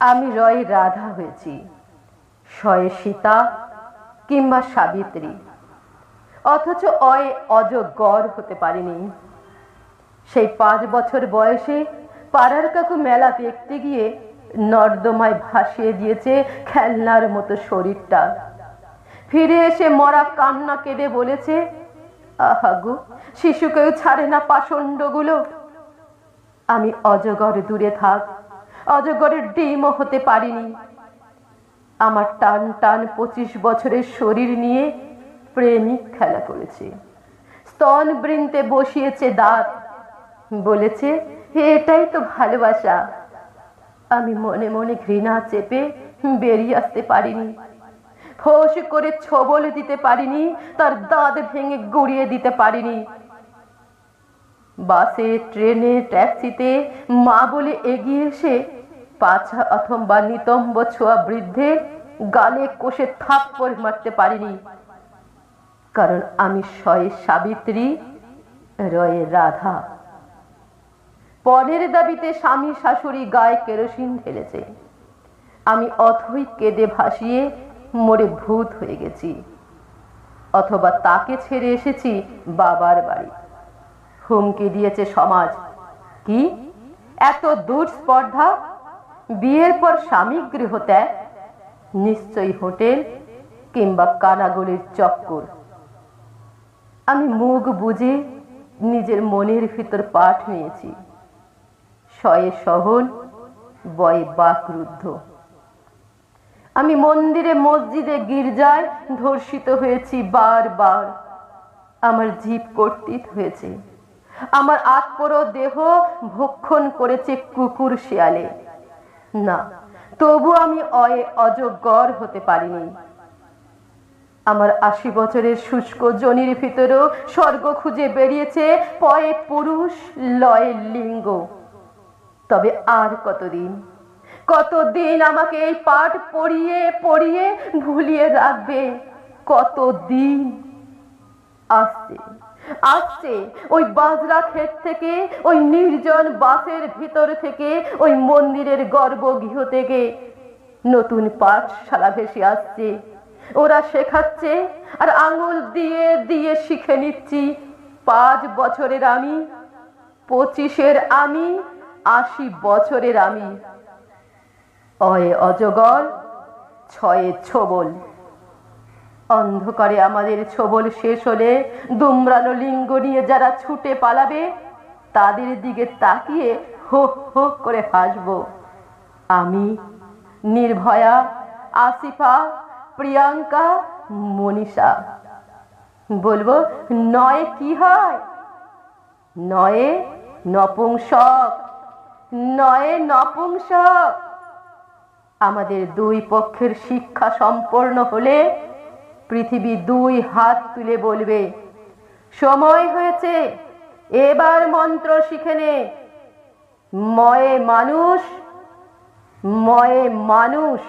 আমি রয়ে রাধা হয়েছি। শয়ে সীতা কিংবা সাবিত্রী। অথচ অয়ে অজগর হতে পারিনি। সেই পাঁচ বছর বয়সে পাড়ার কাকু মেলা দেখতে গিয়ে নর্দমায় ভাসিয়ে দিয়েছে খেলনার মতো শরীরটা। ফিরে এসে মরা কান্না কেঁদে বলেছে আহাগো শিশুকেও ছাড়ে না পাষণ্ডগুলো। আমি অজগর দূরে থাক অজগরের ডিমও হতে পারিনি। আমার টান টান পঁচিশ বছরের শরীর নিয়ে প্রেমিক খেলা করেছে। স্তন বৃন্তে বসিয়েছে দাঁত। বলেছে এটাই তো ভালোবাসা। আমি মনে মনে ঘৃণা চেপে বেরিয়ে আসতে পারিনি। ফোঁস করে ছবল দিতে পারিনি, তার দাঁত ভেঙে গুড়িয়ে দিতে পারিনি। বাসে, ট্রেনে, ট্যাক্সিতে মা বলে এগিয়ে এসে পাছা অথবা নিতম্ব ছোঁয়া বৃদ্ধের গালে কষে থাপ্পড় মারতে পারিনি। কারণ আমি শয়ে সাবিত্রী, রয়ে রাধা। পরের দাবিতে স্বামী শাশুড়ি গায়ে কেরোসিন ঢেলেছে। আমি অথই কেঁদে ভাসিয়ে মরে ভূত হয়ে গেছি। অথবা তাকে ছেড়ে এসেছি বাবার বাড়ি। হুমকি দিয়েছে সমাজ। কি? এত দূর স্পর্ধা বিয়ের পর স্বামী গৃহ ত্যাগ? নিশ্চয়ই হোটেল কিংবা কানাগলির চক্কর। আমি মুখ বুঝে নিজের মনের ভিতর পাঠ নিয়েছি। শয়ে সহন, বয়ে বাকরুদ্ধ। আমি মন্দিরে মসজিদে গির্জায় ধর্ষিত হয়েছি বারবার। আমার জীব কর্তৃত হয়েছে। আমার আত্মর দেহ ভক্ষণ করেছে কুকুর শিয়ালে। না, তবু আমি অয়ে হতে পারিনি। আমার আশি বছরের শুষ্ক জনির ভিতরেও স্বর্গ খুঁজে বেরিয়েছে পয়ে পুরুষ লয়ে লিঙ্গ। তবে আর কতদিন? কতদিন আমাকে এই পাঠ পড়িয়ে পড়িয়ে ভুলিয়ে রাখবে? কতদিন? আসছে আসছে। ওই বাজরা ক্ষেত থেকে, ওই নির্জন বাসের ভিতর থেকে, ওই মন্দিরের গর্ভগৃহ থেকে নতুন পাঠশালা ভেসে আসছে। ওরা শেখাচ্ছে আর আঙুল দিয়ে দিয়ে শিখে নিচ্ছি। পাঁচ বছরের আমি, পঁচিশের আমি, আশি বছরের আমি। অয়ে অজগর, ছয়ে ছোবল। অন্ধকারে আমাদের ছোবল শেষ হলে দুমড়ানো লিঙ্গ নিয়ে যারা ছুটে পালাবে, তাদের দিকে তাকিয়ে হো হো করে হাসব। আমি, নির্ভয়া, আসিফা, প্রিয়াঙ্কা, মনীষা। বলব, নয় কি হয়? নয়ে নপুংসক। নয়ে নপুংসক। আমাদের দুই পক্ষের শিক্ষা সম্পন্ন হলে পৃথিবী দুই হাত তুলে বলবে, সময় হয়েছে, এবার মন্ত্র শিখে নে। ময়ে মানুষ ময়ে মানুষ।